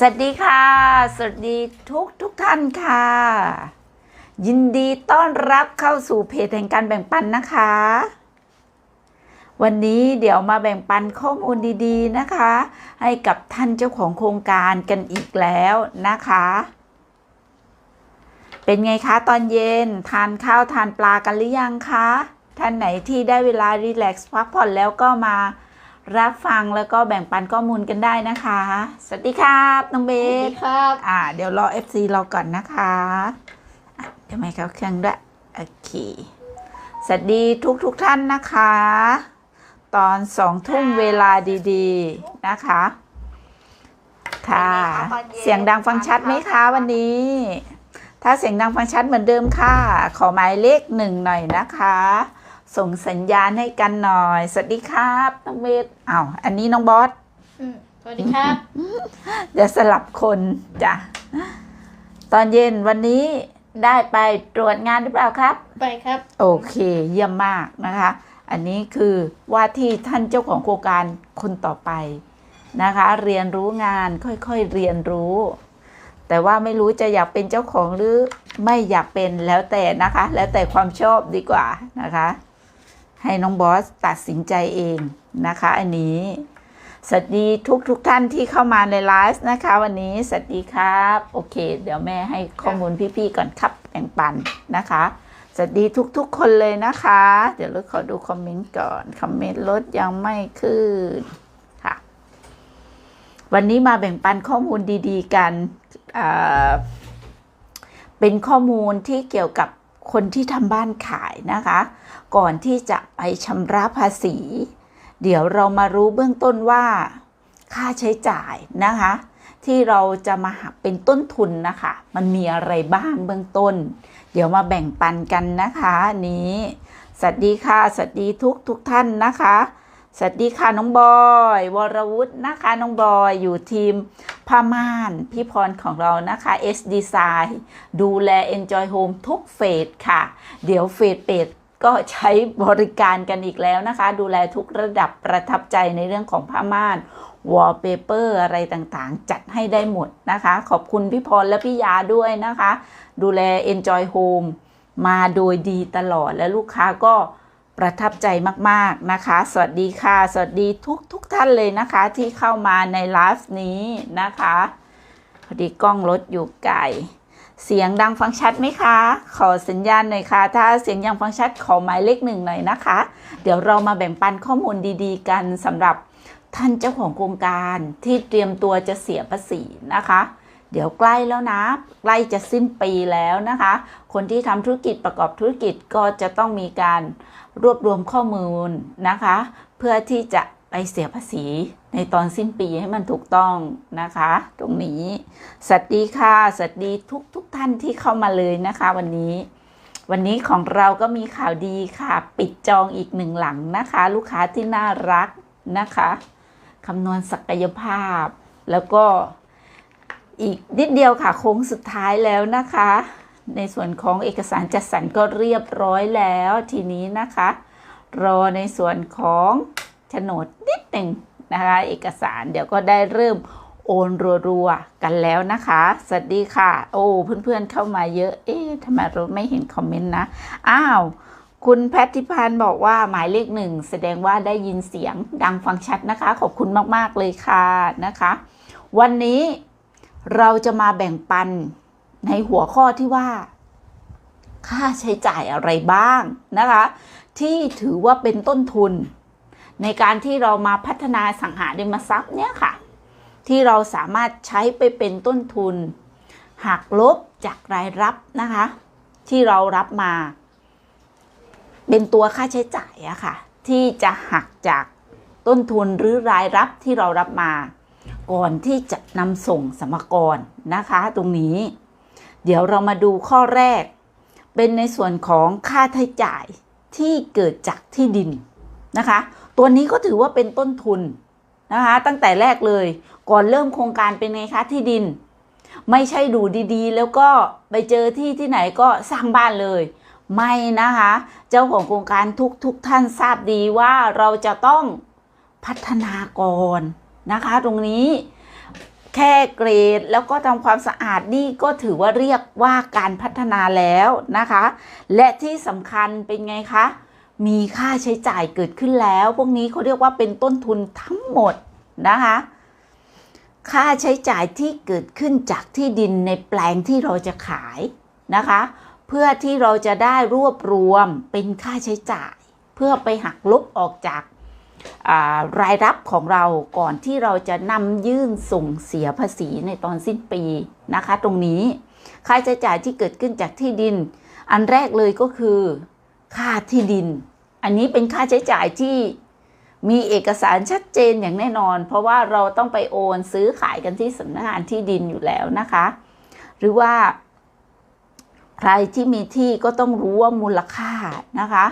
สวัสดีค่ะ สวัสดีทุกทุกท่านค่ะ ยินดีต้อนรับเข้าสู่เพจแห่งการแบ่งปันนะคะ วันนี้เดี๋ยวมาแบ่งปันข้อมูลดีๆนะคะ ให้กับท่านเจ้าของโครงการกันอีกแล้วนะคะ เป็นไงคะตอนเย็นทานข้าวทานปลากันหรือยังคะท่านไหนที่ได้เวลารีแลกซ์พักผ่อนแล้วก็มา รับฟังแล้วก็แบ่งปันข้อมูลกันได้นะคะ สวัสดีครับน้องเบสวัสสดีครับ อ่า เดี๋ยวรอ FC เราก่อนนะคะอะเดี๋ยวไม่เข้าเครื่องด้วยโอเคสวัสดีทุกทุกๆท่านนะคะ ตอนสองทุ่มเวลาดีๆนะคะ ค่ะ เสียงดังฟังชัดไหมคะวันนี้ ถ้าเสียงดังฟังชัดเหมือนเดิมค่ะ ขอหมายเลขหนึ่งหน่อยนะคะ ส่งสัญญาณให้กันหน่อย สวัสดีครับน้องเบสอ้าวอันนี้น้องบอสอืมสวัสดีครับเดี๋ยวสลับคนจ้ะตอนเย็นวันนี้ได้ไปตรวจงานหรือเปล่าครับ ไปครับ โอเค เยี่ยมมากนะคะ อันนี้คือว่าที่ท่านเจ้าของโครงการคนต่อไปนะคะ เรียนรู้งานค่อยๆเรียนรู้ แต่ว่าไม่รู้จะอยากเป็นเจ้าของหรือไม่อยากเป็นแล้วแต่นะคะ แล้วแต่ความชอบดีกว่านะคะ ให้น้องบอสตัดสินใจเองนะคะอันนี้ สวัสดีทุกทุกท่านที่เข้ามาในไลฟ์นะคะ วันนี้สวัสดีครับ โอเค เดี๋ยวแม่ให้ข้อมูลพี่ๆก่อนครับแบ่งปันนะคะ สวัสดีทุกๆคนเลยนะคะ เดี๋ยวเราขอดูคอมเมนต์ก่อน คอมเมนต์ลดยังไม่ขึ้นค่ะ วันนี้มาแบ่งปันข้อมูลดี ๆ กัน เป็นข้อมูลที่เกี่ยวกับ คนที่ทำบ้านขายนะคะ ก่อนที่จะไปชำระภาษี เดี๋ยวเรามารู้เบื้องต้นว่า ค่าใช้จ่ายนะคะ ที่เราจะมาหักเป็นต้นทุนนะคะ มันมีอะไรบ้างเบื้องต้น เดี๋ยวมาแบ่งปันกันนะคะนนี้สวัสดีค่ะสวัสดีทุกทุกท่านนะคะสวัสดีค่ะน้องบอย วรวุฒินะคะน้องบอยอยู่ทีม ผ้าม่านพี่พรของเรานะคะ S Design ดูแล Enjoy Home ทุกเฟสค่ะ เดี๋ยวเฟสเป็ดก็ใช้บริการกันอีกแล้วนะคะ ดูแลทุกระดับประทับใจในเรื่องของผ้าม่านวอลเปเปอร์อะไรต่างๆ จัดให้ได้หมดนะคะ ขอบคุณพี่พรและพี่ยาด้วยนะคะ ดูแล Enjoy Home มาโดยดีตลอดและลูกค้าก็ ประทับใจมากๆนะคะ สวัสดีค่ะ สวัสดีทุกทุกท่านเลยนะคะ ที่เข้ามาในไลฟ์นี้นะคะพอดีกล้องรถอยู่ไกลเสียงดังฟังชัดไหมคะ ขอสัญญาณหน่อยค่ะ ถ้าเสียงยังฟังชัดขอหมายเลขหนึ่งหน่อยนะคะ เดี๋ยวเรามาแบ่งปันข้อมูลดีๆ กันสำหรับท่านเจ้าของโครงการที่เตรียมตัวจะเสียภาษีนะคะ เดี๋ยวใกล้แล้วนะ ใกล้จะสิ้นปีแล้วนะคะ คนที่ทำธุรกิจประกอบธุรกิจก็จะต้องมีการรวบรวมข้อมูลนะคะ เพื่อที่จะไปเสียภาษีในตอนสิ้นปีให้มันถูกต้องนะคะ ตรงนี้ สวัสดีค่ะ สวัสดีทุกทุกท่านที่เข้ามาเลยนะคะ วันนี้ วันนี้ของเราก็มีข่าวดีค่ะ ปิดจองอีกหนึ่งหลังนะคะ ลูกค้าที่น่ารักนะคะคำนวณศักยภาพ แล้วก็ อีกนิดเดียวค่ะโค้งสุดท้ายแล้วนะคะ ในส่วนของเอกสารจัดสรรก็เรียบร้อยแล้วทีนี้นะคะ รอในส่วนของโฉนดนิดหนึ่งนะคะ เอกสารเดี๋ยวก็ได้เริ่มโอนรัวๆกันแล้วนะคะ สวัสดีค่ะ โอ้เพื่อนๆเข้ามาเยอะ เอ๊ะทำไมเราไม่เห็นคอมเมนต์นะ อ้าว คุณแพทิพันธ์บอกว่าหมายเลขหนึ่งแสดงว่าได้ยินเสียงดังฟังชัดนะคะ ขอบคุณมากๆเลยค่ะนะคะ วันนี้ เราจะมาแบ่งปันในหัวข้อที่ว่า ค่าใช้จ่ายอะไรบ้างนะคะ ที่ถือว่าเป็นต้นทุน ในการที่เรามาพัฒนาสังหาริมทรัพย์เนี่ยค่ะ ที่เราสามารถใช้ไปเป็นต้นทุนหักลบจากรายรับนะคะ ที่เรารับมา เป็นตัวค่าใช้จ่ายอะค่ะ ที่จะหักจากต้นทุนหรือรายรับที่เรารับมา ก่อนที่จะนำส่งสมกรนะคะ ตรงนี้ เดี๋ยวเรามาดูข้อแรก เป็นในส่วนของค่าใช้จ่ายที่เกิดจากที่ดินนะคะ ตัวนี้ก็ถือว่าเป็นต้นทุนนะคะ ตั้งแต่แรกเลย ก่อนเริ่มโครงการเป็นไงคะที่ดิน ไม่ใช่ดูดีๆ แล้วก็ไปเจอที่ที่ไหนก็สร้างบ้านเลยไม่นะคะ เจ้าของโครงการทุกทุกท่านทราบดีว่าเราจะต้องพัฒนาก่อน นะคะ ตรงนี้แค่เกรดแล้วก็ทำความสะอาดนี่ก็ถือว่าเรียกว่าการพัฒนาแล้วนะคะ และที่สำคัญเป็นไงคะ มีค่าใช้จ่ายเกิดขึ้นแล้ว พวกนี้เขาเรียกว่าเป็นต้นทุนทั้งหมดนะคะ ค่าใช้จ่ายที่เกิดขึ้นจากที่ดินในแปลงที่เราจะขายนะคะ เพื่อที่เราจะได้รวบรวมเป็นค่าใช้จ่าย เพื่อไปหักลบออกจาก รายรับของเราก่อนที่เราจะนำยื่นส่งเสียภาษีในตอนสิ้นปีนะคะ ตรงนี้ค่าใช้จ่ายที่เกิดขึ้นจากที่ดิน อันแรกเลยก็คือค่าที่ดิน อันนี้เป็นค่าใช้จ่ายที่มีเอกสารชัดเจนอย่างแน่นอน เพราะว่าเราต้องไปโอนซื้อขายกันที่สำนักงานที่ดินอยู่แล้วนะคะ หรือว่า ใครที่มีที่ก็ต้องรู้ว่ามูลค่านะคะ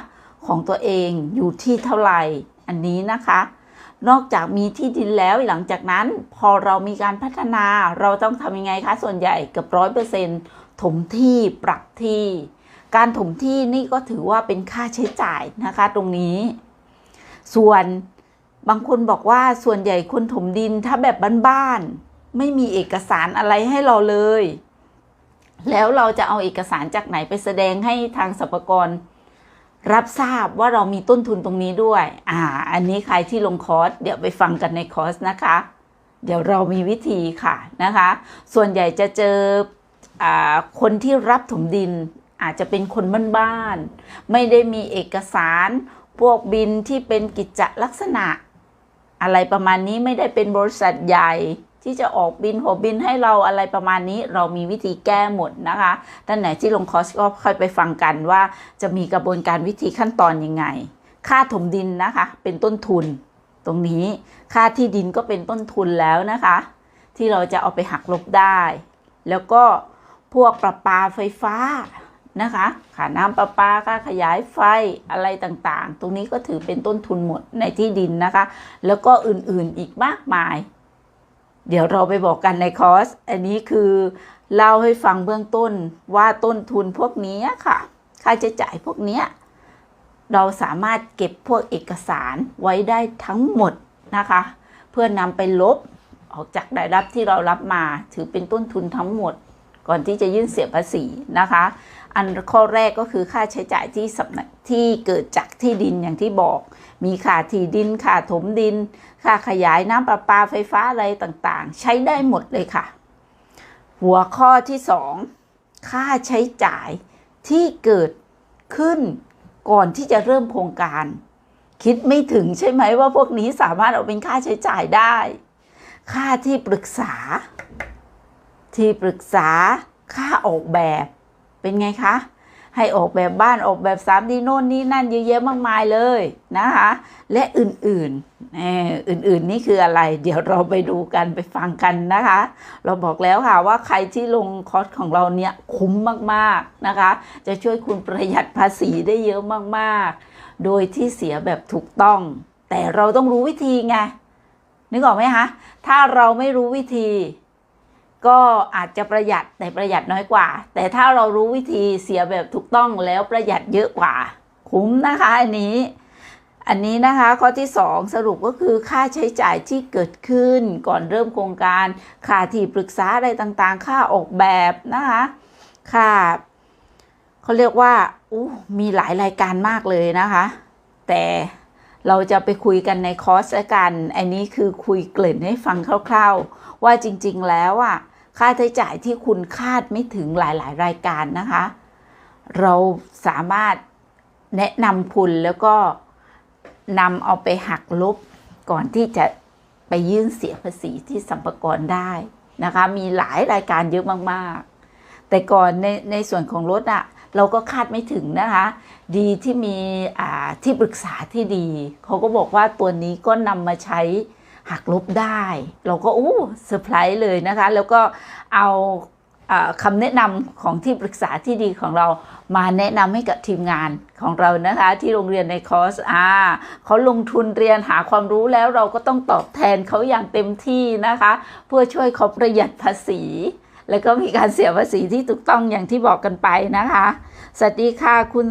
ของตัวเองอยู่ที่เท่าไหร่ อันนี้นะคะ นอกจากมีที่ดินแล้วหลังจากนั้นพอเรามีการพัฒนาเราต้องทำยังไงคะ ส่วนใหญ่เกือบร้อยเปอร์เซ็นต์ถมที่ปรับที่ การถมที่นี่ก็ถือว่าเป็นค่าใช้จ่ายนะคะ ตรงนี้ ส่วนบางคนบอกว่าส่วนใหญ่คนถมดินถ้าแบบบ้านๆไม่มีเอกสารอะไรให้เราเลย แล้วเราจะเอาเอกสารจากไหนไปแสดงให้ทางสรรพากร รับทราบว่าเรามีต้นทุนตรงนี้ด้วย อ่า อันนี้ใครที่ลงคอร์สเดี๋ยวไปฟังกันในคอร์สนะคะ เดี๋ยวเรามีวิธีค่ะนะคะ ส่วนใหญ่จะเจออ่าคนที่รับถมดินอาจจะเป็นคนบ้านๆไม่ได้มีเอกสารพวกบินที่เป็นกิจลักษณะ อะไรประมาณนี้ไม่ได้เป็นบริษัทใหญ่ ที่จะออกบินหัวบินให้เราอะไรประมาณนี้ เรามีวิธีแก้หมดนะคะท่านไหนที่ลงคอร์สก็ค่อยไปฟังกันว่าจะมีกระบวนการวิธีขั้นตอนยังไง ค่าถมดินนะคะ เป็นต้นทุน ตรงนี้ค่าที่ดินก็เป็นต้นทุนแล้วนะคะ ที่เราจะเอาไปหักลบได้ แล้วก็พวกประปาไฟฟ้านะคะค่าน้ำประปาค่าขยายไฟอะไรต่างๆ ตรงนี้ก็ถือเป็นต้นทุนหมดในที่ดินนะคะ แล้วก็อื่นๆอีกมากมาย เดี๋ยวเราไปบอกกันในคอร์ส อันนี้คือเล่าให้ฟังเบื้องต้นว่าต้นทุนพวกนี้ค่ะ ค่าใช้จ่ายพวกนี้เราสามารถเก็บพวกเอกสารไว้ได้ทั้งหมดนะคะ เพื่อนำไปลบออกจากรายรับที่เรารับมาถือเป็นต้นทุนทั้งหมด ก่อนที่จะยื่นเสียภาษีนะคะ อันข้อแรกก็คือค่าใช้จ่ายที่สำนักที่เกิดจากที่ดินอย่างที่บอก มีค่าที่ดินค่าถมดิน ค่าขยายน้ำประปาไฟฟ้าอะไรต่างๆ ใช้ได้หมดเลยค่ะ หัวข้อที่สองค่าใช้จ่ายที่เกิดขึ้นก่อนที่จะเริ่มโครงการ คิดไม่ถึงใช่ไหมว่าพวกนี้สามารถเอาเป็นค่าใช้จ่ายได้ ค่าที่ปรึกษา ที่ปรึกษาค่าออกแบบเป็นไงคะ ให้ออกแบบบ้านออกแบบสามดีโน่นนี่นั่นเยอะแยะมากมายเลยนะคะ และอื่นๆเอออื่นๆนี่คืออะไร เดี๋ยวเราไปดูกันไปฟังกันนะคะ เราบอกแล้วค่ะว่าใครที่ลงคอร์สของเราเนี่ยคุ้มมากๆนะคะ จะช่วยคุณประหยัดภาษีได้เยอะมากๆ โดยที่เสียแบบถูกต้อง แต่เราต้องรู้วิธีไงนึกออกไหมคะถ้าเราไม่รู้วิธี ก็อาจจะประหยัดแต่ประหยัดน้อยกว่า แต่ถ้าเรารู้วิธีเสียแบบถูกต้องแล้วประหยัดเยอะกว่า คุ้มนะคะอันนี้ อันนี้นะคะข้อที่ 2 สรุปก็คือค่าใช้จ่ายที่เกิดขึ้น ก่อนเริ่มโครงการค่าที่ปรึกษาอะไรต่างๆ ค่าออกแบบนะคะค่าเขาเรียกว่าอู้มีหลายรายการมากเลยนะคะ แต่เราจะไปคุยกันในคอร์สกัน อันนี้คือคุยเกริ่นให้ฟังคร่าว ๆ ว่าจริง ๆ แล้วอะ ค่าใช้จ่ายที่คุณคาดไม่ถึงหลาย ๆ รายการนะคะ เราสามารถแนะนำคุณแล้วก็นำเอาไปหักลบก่อนที่จะไปยื่นเสียภาษีที่สัมภากรได้นะคะ มีหลายรายการเยอะมากๆ แต่ก่อนในในส่วนของรถอะเราก็คาดไม่ถึงนะคะ ดีที่มีอ่าที่ปรึกษาที่ดี เขาก็บอกว่าตัวนี้ก็นำมาใช้ หักลบได้ เราก็อู้เซอร์ไพรส์เลยนะคะ แล้วก็เอาอคำแนะนำของที่ปรึกษาที่ดีของเรามาแนะนำให้กับทีมงานของเรานะคะ ที่โรงเรียนในคอร์สอ่าเขาลงทุนเรียนหาความรู้แล้วเราก็ต้องตอบแทนเขาอย่างเต็มที่นะคะ เพื่อช่วยเขาประหยัดภาษี แล้วก็มีการเสียภาษีที่ถูกต้องอย่างที่บอกกันไปนะคะ สวัสดีค่ะคุณ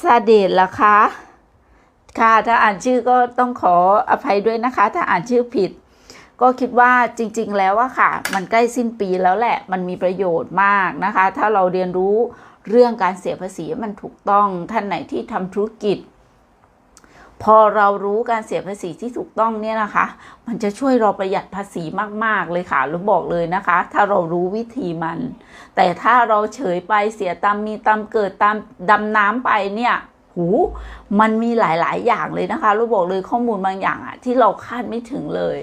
สเดชเหรอคะ ค่ะถ้าอ่านชื่อก็ต้องขออภัยด้วยนะคะ ถ้าอ่านชื่อผิด ก็คิดว่าจริง ๆ แล้วอะค่ะ มันใกล้สิ้นปีแล้วแหละ มันมีประโยชน์มากนะคะ ถ้าเราเรียนรู้เรื่องการเสียภาษีมันถูกต้องท่านไหนที่ทำธุรกิจ พอเรารู้การเสียภาษีที่ถูกต้องเนี่ยนะคะ มันจะช่วยเราประหยัดภาษีมาก ๆ เลยค่ะรู้บอกเลยนะคะ ถ้าเรารู้วิธีมัน แต่ถ้าเราเฉยไปเสียตามมีตามเกิดตามดำน้ำไปเนี่ย หูมันมีหลาย ๆ อย่างเลยนะคะรู้บอกเลยข้อมูลบางอย่างอะที่เราคาดไม่ถึงเลย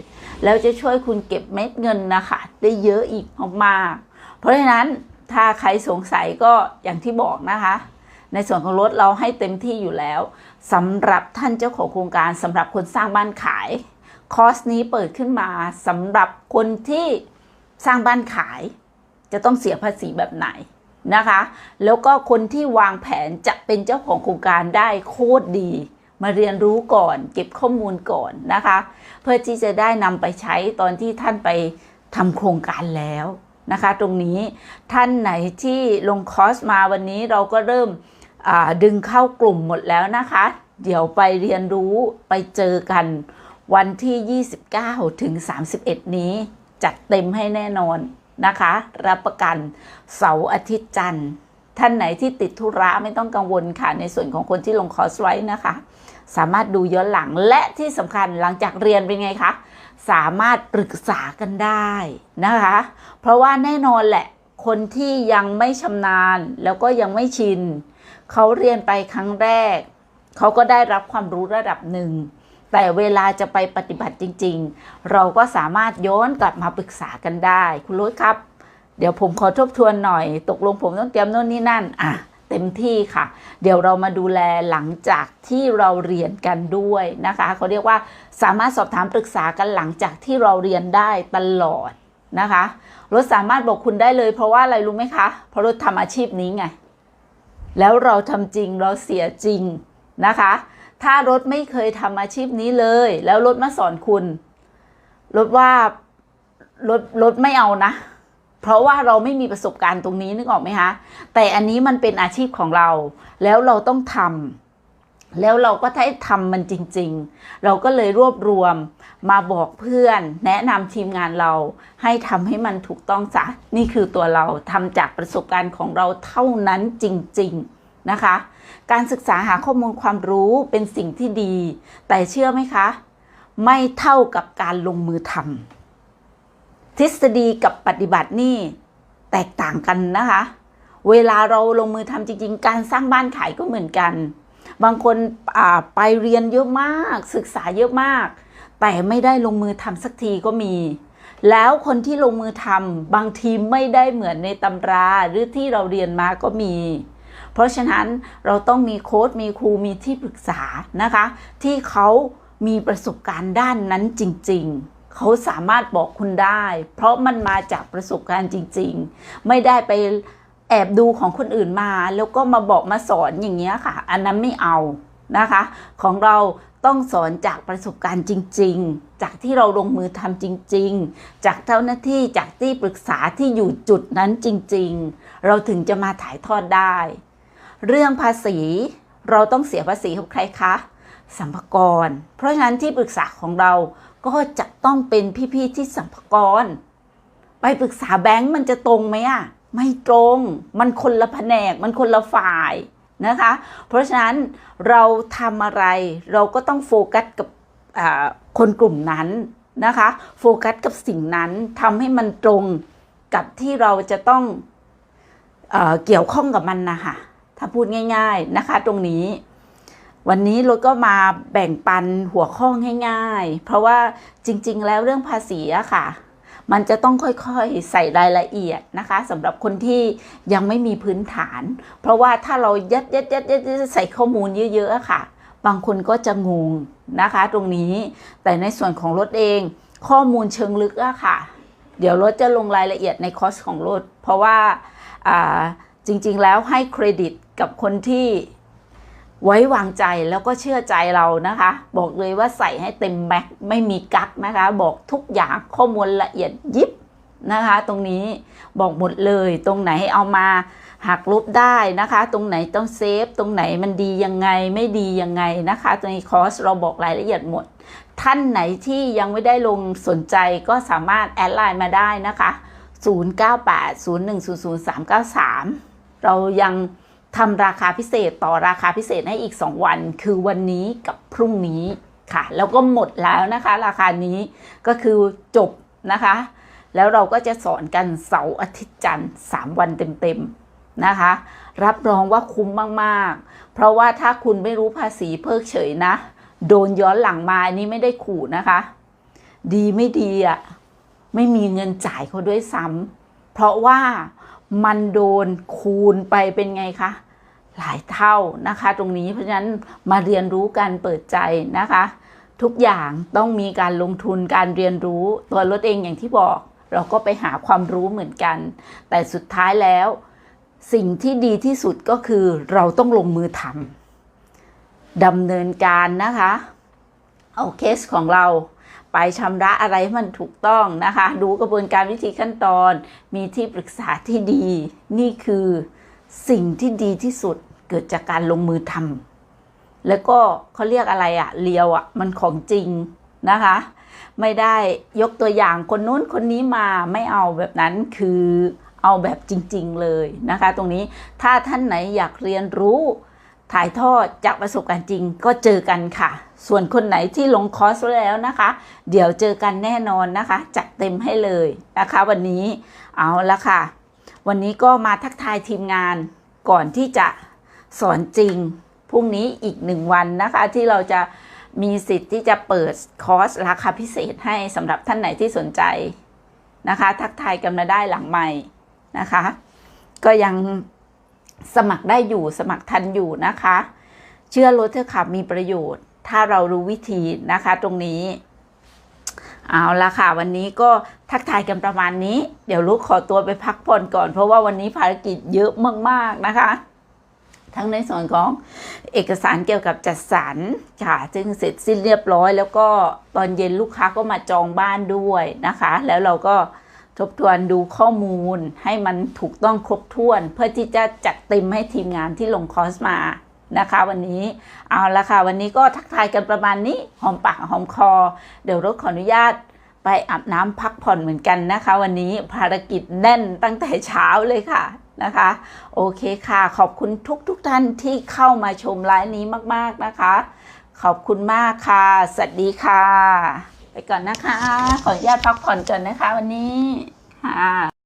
แล้วจะช่วยคุณเก็บเม็ดเงินนะคะ ได้เยอะอีกมากๆเพราะฉะนั้นถ้าใครสงสัยก็อย่างที่บอกนะคะ ในส่วนของรถเราให้เต็มที่อยู่แล้วสำหรับท่านเจ้าของโครงการสำหรับคนสร้างบ้านขายคอร์สนี้เปิดขึ้นมาสำหรับคนที่สร้างบ้านขาย จะต้องเสียภาษีแบบไหน นะคะ แล้วก็คนที่วางแผนจะเป็นเจ้าของโครงการได้โคตรดี มาเรียนรู้ก่อน เก็บข้อมูลก่อนนะคะ เพื่อที่จะได้นำไปใช้ตอนที่ท่านไปทำโครงการแล้วนะคะ ตรงนี้ท่านไหนที่ลงคอร์สมาวันนี้เราก็เริ่มดึงเข้ากลุ่มหมดแล้วนะคะ เดี๋ยวไปเรียนรู้ไปเจอกันวันที่ 29 ถึง 31 นี้ จัดเต็มให้แน่นอน นะคะ รับประกันเสาร์อาทิตย์จันทร์ ท่านไหนที่ติดธุระไม่ต้องกังวลค่ะ ในส่วนของคนที่ลงคอร์สไว้นะคะ สามารถดูย้อนหลังและที่สำคัญหลังจากเรียนเป็นไงคะสามารถปรึกษากันได้นะคะ เพราะว่าแน่นอนแหละ คนที่ยังไม่ชำนาญแล้วก็ยังไม่ชินเขาเรียนไปครั้งแรก เขาก็ได้รับความรู้ระดับหนึ่ง แต่เวลาจะไปปฏิบัติจริง ๆ เราก็สามารถย้อนกลับมาปรึกษากันได้ คุณรุ้ครับ เดี๋ยวผมขอทบทวนหน่อย ตกลงผมต้องเตรียมโน่นนี่นั่น อะ เต็มที่ค่ะ เดี๋ยวเรามาดูแลหลังจากที่เราเรียนกันด้วยนะคะเขาเรียกว่าสามารถสอบถามปรึกษากันหลังจากที่เราเรียนได้ตลอดนะคะรถสามารถบอกคุณได้เลย เพราะว่าอะไรรู้ไหมคะเพราะรถทำอาชีพนี้ไง แล้วเราทำจริงเราเสียจริงนะคะ ถ้ารถไม่เคยทำอาชีพนี้เลย แล้วรถมาสอนคุณรถว่ารถรถไม่เอานะ เพราะว่าเราไม่มีประสบการณ์ตรงนี้นึกออกไหมคะแต่อันนี้มันเป็นอาชีพของเรา แล้วเราต้องทำแล้วเราก็ได้ทำมันจริง ๆ เราก็เลยรวบรวมมาบอกเพื่อน แนะนำทีมงานเราให้ทำให้มันถูกต้องซะนี่คือตัวเราทำจากประสบการณ์ของเราเท่านั้นจริง ๆ นะคะ การศึกษาหาข้อมูลความรู้เป็นสิ่งที่ดี แต่เชื่อไหมคะ ไม่เท่ากับการลงมือทำทฤษฎีกับปฏิบัตินี่แตกต่างกันนะคะ เวลาเราลงมือทำจริง ๆ การสร้างบ้านขายก็เหมือนกัน บางคนไปเรียนเยอะมาก ศึกษาเยอะมาก แต่ไม่ได้ลงมือทำสักทีก็มีแล้วคนที่ลงมือทำบางทีไม่ได้เหมือนในตำราหรือที่เราเรียนมาก็มี เพราะฉะนั้นเราต้องมีโค้ดมีครูมีที่ปรึกษานะคะ ที่เขามีประสบการณ์ด้านนั้นจริง ๆเขาสามารถบอกคุณได้ เพราะมันมาจากประสบการณ์จริง ๆ ไม่ได้ไปแอบดูของคนอื่นมา แล้วก็มาบอกมาสอนอย่างเงี้ยค่ะ อันนั้นไม่เอานะคะ ของเราต้องสอนจากประสบการณ์จริง ๆ จากที่เราลงมือทำจริง ๆ จากเจ้าหน้าที่จากที่ปรึกษาที่อยู่จุดนั้นจริง ๆ เราถึงจะมาถ่ายทอดได้ เรื่องภาษีเราต้องเสียภาษีกับใครคะสัมภากร เพราะฉะนั้นที่ปรึกษาของเราก็จะต้องเป็นพี่ๆที่สัมภากร ไปปรึกษาแบงก์มันจะตรงไหมอะไม่ตรง มันคนละแผนก มันคนละฝ่ายนะคะ เพราะฉะนั้นเราทำอะไรเราก็ต้องโฟกัสกับคนกลุ่มนั้นนะคะ โฟกัสกับสิ่งนั้นทำให้มันตรงกับที่เราจะต้องเอเกี่ยวข้องกับมันนะคะ ถ้าพูดง่าย ๆนะคะ ตรงนี้ วันนี้เราก็มาแบ่งปันหัวข้อง่ายๆ เพราะว่าจริง ๆ แล้วเรื่องภาษีอะค่ะ มันจะต้องค่อยๆ ใส่รายละเอียดนะคะสำหรับคนที่ยังไม่มีพื้นฐาน เพราะว่าถ้าเรายัดยัดยัดยัดใส่ข้อมูลเยอะๆค่ะ บางคนก็จะงงนะคะ ตรงนี้แต่ในส่วนของรถเองข้อมูลเชิงลึกอะค่ะ เดี๋ยวรถจะลงรายละเอียดในคอสของรถ เพราะว่าจริงๆแล้วให้เครดิต กับคนที่ไว้วางใจแล้วก็เชื่อใจเรานะคะ บอกเลยว่าใส่ให้เต็มแม็กไม่มีกักนะคะ บอกทุกอย่างข้อมูลละเอียดยิบนะคะ ตรงนี้บอกหมดเลยตรงไหนเอามาหักลบได้นะคะ ตรงไหนต้องเซฟ ตรงไหนมันดียังไงไม่ดียังไงนะคะ ตรงนี้คอร์สเราบอกรายละเอียดหมด ท่านไหนที่ยังไม่ได้ลงสนใจก็สามารถแอดไลน์มาได้นะคะ 0980100393 เรายัง ทำราคาพิเศษต่อราคาพิเศษให้อีก 2 วัน คือวันนี้กับพรุ่งนี้ค่ะ แล้วก็หมดแล้วนะคะ ราคานี้ก็คือจบนะคะ แล้วเราก็จะสอนกันเสาร์อาทิตย์จันทร์3วันเต็มๆนะคะ รับรองว่าคุ้มมากๆ เพราะว่าถ้าคุณไม่รู้ภาษีเพิกเฉยนะ โดนย้อนหลังมาอันนี้ไม่ได้ขู่นะคะ ดีไม่ดีอะไม่มีเงินจ่ายเขาด้วยซ้ำเพราะว่า มันโดนคูณไปเป็นไงคะหลายเท่านะคะ ตรงนี้เพราะฉะนั้นมาเรียนรู้การเปิดใจนะคะ ทุกอย่างต้องมีการลงทุนการเรียนรู้ตัวรถเองอย่างที่บอก เราก็ไปหาความรู้เหมือนกัน แต่สุดท้ายแล้ว สิ่งที่ดีที่สุดก็คือเราต้องลงมือทำดำเนินการนะคะ เอาเคสของเรา ไปชำระอะไรมันถูกต้องนะคะ ดูกระบวนการวิธีขั้นตอน มีที่ปรึกษาที่ดี นี่คือสิ่งที่ดีที่สุดเกิดจากการลงมือทำแล้วก็เขาเรียกอะไรอะเลียวอะมันของจริงนะคะ ไม่ได้ยกตัวอย่างคนนู้นคนนี้มาไม่เอาแบบนั้นคือเอาแบบจริง ๆ เลยนะคะ ตรงนี้ถ้าท่านไหนอยากเรียนรู้ ถ่ายทอดจากประสบการณ์จริงก็เจอกันค่ะ ส่วนคนไหนที่ลงคอร์สไว้แล้วนะคะ เดี๋ยวเจอกันแน่นอนนะคะ จัดเต็มให้เลยนะคะ วันนี้เอาละค่ะ วันนี้ก็มาทักทายทีมงานก่อนที่จะสอนจริงพรุ่งนี้อีกหนึ่งวันนะคะ ที่เราจะมีสิทธิ์ที่จะเปิดคอร์สราคาพิเศษให้สำหรับท่านไหนที่สนใจนะคะ ทักทายกันมาได้หลังใหม่นะคะ ก็ยัง สมัครได้อยู่สมัครทันอยู่นะคะ เชื่อรถเธอขับมีประโยชน์ ถ้าเรารู้วิธีนะคะตรงนี้เอาละค่ะ วันนี้ก็ทักทายกันประมาณนี้ เดี๋ยวลูกขอตัวไปพักผ่อนก่อน เพราะว่าวันนี้ภารกิจเยอะมาก ๆ นะคะ ทั้งในส่วนของเอกสารเกี่ยวกับจัดสรรค่ะซึ่งเสร็จสิ้นเรียบร้อย แล้วก็ตอนเย็นลูกค้าก็มาจองบ้านด้วยนะคะ แล้วเราก็ ทบทวนดูข้อมูลให้มันถูกต้องครบถ้วน เพื่อที่จะจัดเต็มให้ทีมงานที่ลงคอร์สมานะคะ วันนี้เอาละค่ะ วันนี้ก็ทักทายกันประมาณนี้หอมปากหอมคอ เดี๋ยวรถขออนุญาตไปอาบน้ำพักผ่อนเหมือนกันนะคะ วันนี้ภารกิจแน่นตั้งแต่เช้าเลยค่ะนะคะ โอเคค่ะขอบคุณทุกทุกท่านที่เข้ามาชมไลฟ์นี้มาก ๆนะคะ ขอบคุณมากค่ะ สวัสดีค่ะ ไปก่อนนะคะ ขออนุญาตพักผ่อนก่อนนะคะวันนี้ค่ะ